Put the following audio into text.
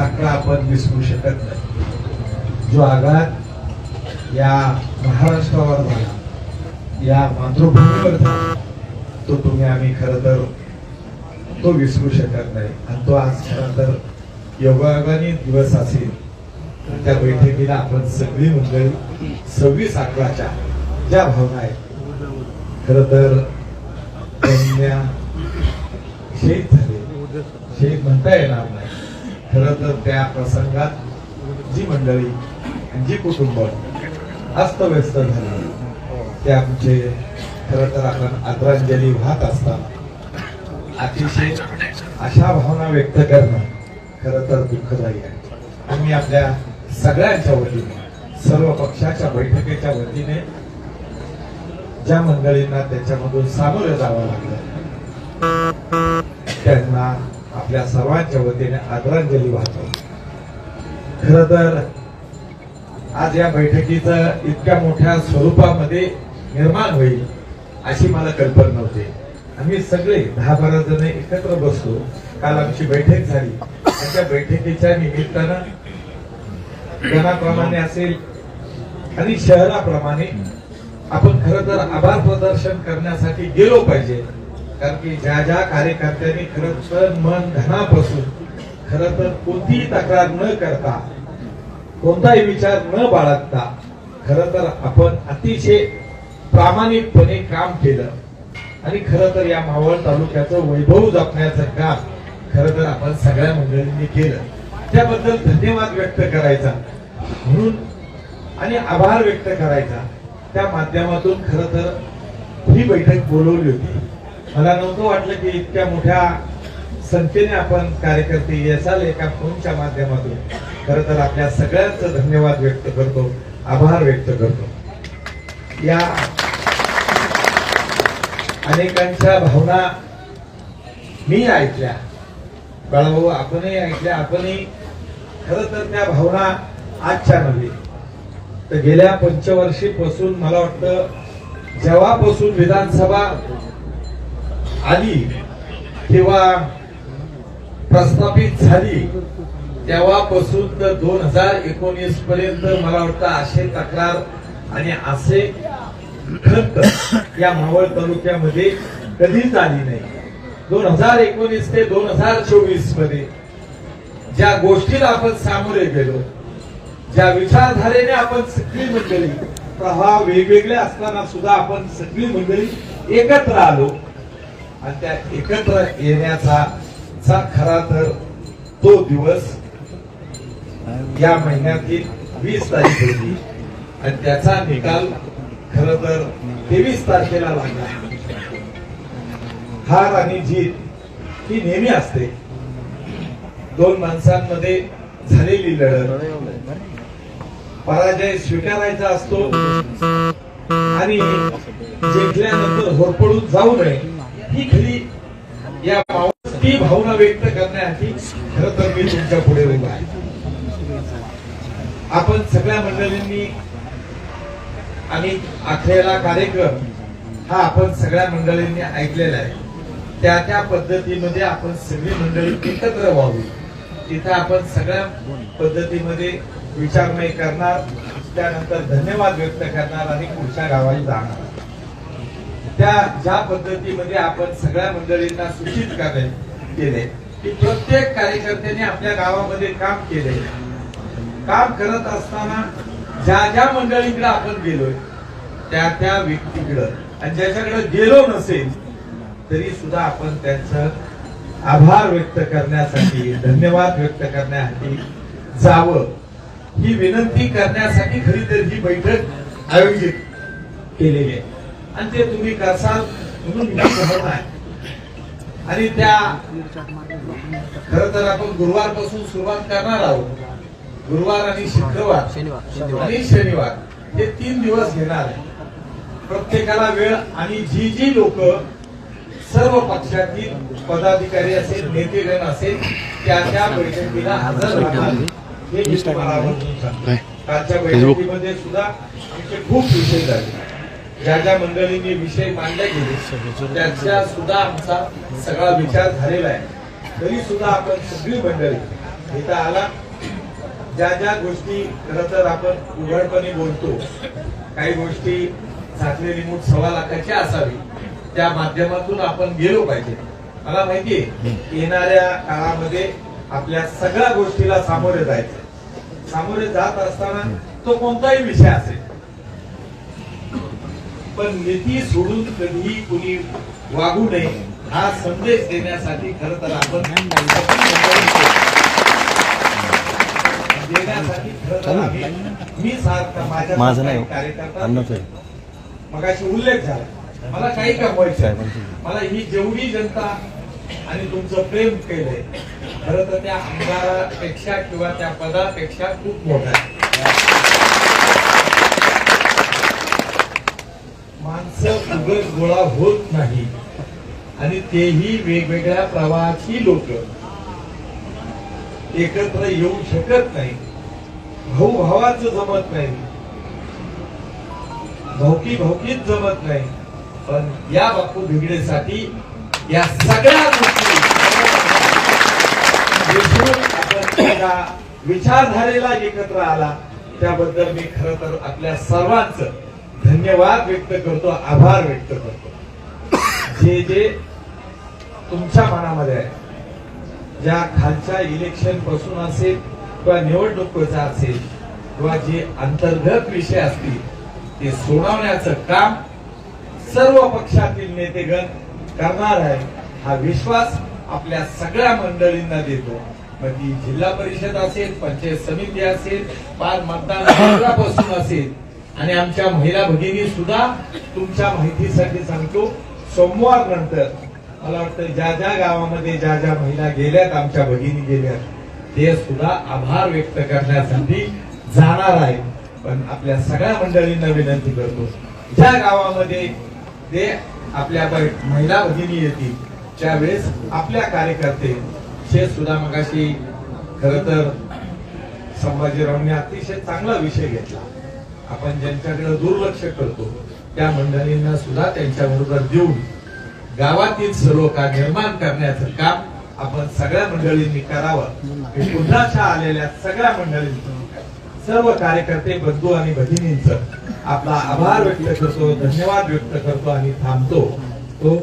साखळा आपण विसरू शकत नाही. जो आघात या महाराष्ट्रावर झाला या मातृभूमीवर झाला तो तुम्ही आम्ही खर तर तो विसरू शकत नाही. आणि तो आज खरं तर योगायोगाने दिवस असेल तर त्या बैठकीला आपण सगळी मंडळी सव्वीस अकराच्या ज्या भावना आहेत खर तर कन्या शहीद झाले. शहीद म्हणता येणार नाही. खर तर त्या प्रसंगात जी मंडळी जी कुटुंब अस्तव्यस्त झाली ते आमचे खर तर आपण आदरांजली वाहत असताना अतिशय अशा भावना व्यक्त करणं खर तर दुःखदायी आहे. आम्ही आपल्या सगळ्यांच्या वतीने सर्व पक्षाच्या बैठकीच्या वतीने ज्या मंडळींना त्याच्यामधून सामोरं जावं लागलं त्यांना आपल्या सर्वांच्या वतीने आदरांजली वाहतो. खर तर आज या बैठकीचं इतक्या मोठ्या स्वरूपामध्ये निर्माण होईल अशी मला कल्पना नव्हती आम्ही सगळे दहा बारा जण एकत्र बसलो. काल आमची बैठक झाली. त्या बैठकीच्या निमित्तानं जनाप्रमाणे असेल आणि शहराप्रमाणे आपण खरं तर आभार प्रदर्शन करण्यासाठी गेलो पाहिजे. कारण की ज्या ज्या कार्यकर्त्यांनी खरं तर मन धनापासून खरं तर कोणतीही तक्रार न करता कोणताही विचार न बाळगता खरं तर आपण अतिशय प्रामाणिकपणे काम केलं. आणि खरं तर या मावळ तालुक्याचं वैभव जपण्याचं काम खरं तर आपण सगळ्या मंडळींनी केलं. त्याबद्दल धन्यवाद व्यक्त करायचा. म्हणून आणि आभार व्यक्त करायचा. त्या माध्यमातून खरं तर ही बैठक बोलवली होती. मला नव्हतं वाटलं की इतक्या मोठ्या संख्येने आपण कार्यकर्ते येसाल एका फोनच्या माध्यमातून खरं तर आपल्या सगळ्यांचं धन्यवाद व्यक्त करतो आभार व्यक्त करतो. या अनेकांच्या भावना मी ऐकल्या. बाळाभाऊ आपणही ऐकल्या. आपणही खरं तर त्या भावना आजच्या नव्हे. तर गेल्या पंचवर्षीपासून मला वाटतं जेव्हापासून विधानसभा आली तेव्हा प्रस्थापित झाली तेव्हापासून तर दोन हजार एकोणीस पर्यंत मला वाटतं असे तक्रार आणि असे खंत या मावळ तालुक्यामध्ये कधीच आली नाही. दोन हजार एकोणीस ते दोन हजार चोवीसमध्ये ज्या गोष्टीला आपण सामोरे गेलो ज्या विचारधारेने आपण सगळी मंडळी प्रवाह वेगवेगळे असताना सुद्धा आपण सगळी मंडळी एकत्र आलो. आणि त्या एकत्र येण्याचा चा खरा तर तो दिवस या महिन्यातील वीस तारीख होती. आणि त्याचा निकाल खर तर तेवीस तारखेला लागला. हार आणि जीत ही नेहमी असते. दोन माणसांमध्ये झालेली लढत. पराजय स्वीकारायचा असतो. आणि जिंकल्यानंतर होरपडून जाऊ नये. ही खरी या भाव- ती भावना व्यक्त करण्यासाठी खर तर मी तुमच्यापुढे उभा आहे. आपण सगळ्या मंडळींनी आणि आखलेला कार्यक्रम हा आपण सगळ्या मंडळींनी ऐकलेला आहे. त्या त्या पद्धतीमध्ये आपण सगळी मंडळी एकत्र व्हावी. तिथं आपण सगळ्या पद्धतीमध्ये विचारमय करणार त्यानंतर धन्यवाद व्यक्त करणार आणि पुढच्या गावाला जाणार. त्या ज्या पद्धतीमध्ये आपण सगळ्या मंडळींना सूचित करणे केले की प्रत्येक कार्यकर्त्याने आपल्या गावामध्ये काम केले काम करत असताना ज्या ज्या मंडळींकडे आपण गेलोय त्या त्या व्यक्तीकडं आणि ज्याच्याकडे गेलो नसेल तरी सुद्धा आपण त्यांचं आभार व्यक्त करण्यासाठी धन्यवाद व्यक्त करण्यासाठी जावं. ही विनंती करण्यासाठी खरी तर ही बैठक आयोजित केलेली आहे. आणि ते तुम्ही करसाल म्हणून मी आहे. आणि त्या खर तर आपण गुरुवारपासून सुरुवात करणार आहोत. गुरुवार आणि शुक्रवार शनिवार. आणि शनिवार हे तीन दिवस घेणार आहे. प्रत्येकाला वेळ आणि जी जी लोक सर्व पक्षातील पदाधिकारी असेल नेतेगण असेल त्या त्या बैठकीला हजर राहणार. हे. कालच्या बैठकीमध्ये सुद्धा आमचे खूप विषय झाले. ज्या ज्या मंडळींनी विषय मांडले गेले त्याच्या सुद्धा आमचा सगळा विचार झालेला आहे. तरी सुद्धा आपण सगळी मंडळी इथं आला. ज्या ज्या गोष्टी खर तर आपण उघडपणे बोलतो काही गोष्टी झाकलेली मूठ सव्वा लाखाची असावी त्या माध्यमातून आपण गेलो पाहिजे. मला माहितीये येणाऱ्या काळामध्ये आपल्या सगळ्या गोष्टीला सामोरे जायचं सामोरे जात असताना तो कोणताही विषय असेल पण नीती सोडून कधीही कुणी वागू नये हा संदेश देण्यासाठी खर तर आपण मी सारखा माझ्या माझं नाही हो. कार्यकर्ता आहे. मगाशी उल्लेख झाला. मला काही कमवायचं आहे. मला ही जेवढी जनता आणि तुमचं प्रेम केलंय खरं तर त्या आमदारापेक्षा किंवा त्या पदापेक्षा खूप मोठा आहे. माणसं उगत गोळा होत नाही. आणि तेही वेगवेगळ्या प्रवाहाची लोक. एकत्र येऊ शकत नाही. भाऊ भावाचं जमत नाही. भावकी भाऊकीच जमत नाही. पण या बापू भिगडेसाठी या सगळ्या गोष्टी. विचारधारेला एकत्र आला त्याबद्दल मी खर तर आपल्या सर्वांचं धन्यवाद व्यक्त करतो आभार व्यक्त करतो. जे जे तुमच्या मनामध्ये आहे ज्या खालच्या इलेक्शनपासून असेल किंवा निवडणुकीचा असेल किंवा जे अंतर्गत विषय असतील ते सोडवण्याचं काम सर्व पक्षातील नेतेगण करणार आहे. हा विश्वास आपल्या सगळ्या मंडळींना देतो. मग ती जिल्हा परिषद असेल पंचायत समिती असेल पार मतदान केंद्रापासून असेल आणि आमच्या महिला भगिनी सुद्धा तुमच्या माहितीसाठी सांगतो सोमवार नंतर मला वाटतं ज्या ज्या गावामध्ये ज्या ज्या महिला गेल्यात आमच्या भगिनी गेल्यात ते सुद्धा आभार व्यक्त करण्यासाठी जाणार आहे. पण आपल्या सगळ्या मंडळींना विनंती करतो ज्या गावामध्ये ते आपल्या महिला भगिनी येतील त्यावेळेस आपल्या कार्यकर्ते हे सुद्धा मगाशी खर तर संभाजीरावांनी अतिशय चांगला विषय घेतला. आपण ज्यांच्याकडे दुर्लक्ष करतो त्या मंडळींना सुद्धा त्यांच्या बरोबर देऊन गावातील सलोखा निर्माण करण्याचं काम आपण सगळ्या मंडळींनी करावं. हे पुन्हा आलेल्या सगळ्या मंडळींचं सर्व कार्यकर्ते बंधू आणि भगिनींचं आपला आभार व्यक्त करतो धन्यवाद व्यक्त करतो आणि थांबतो. तो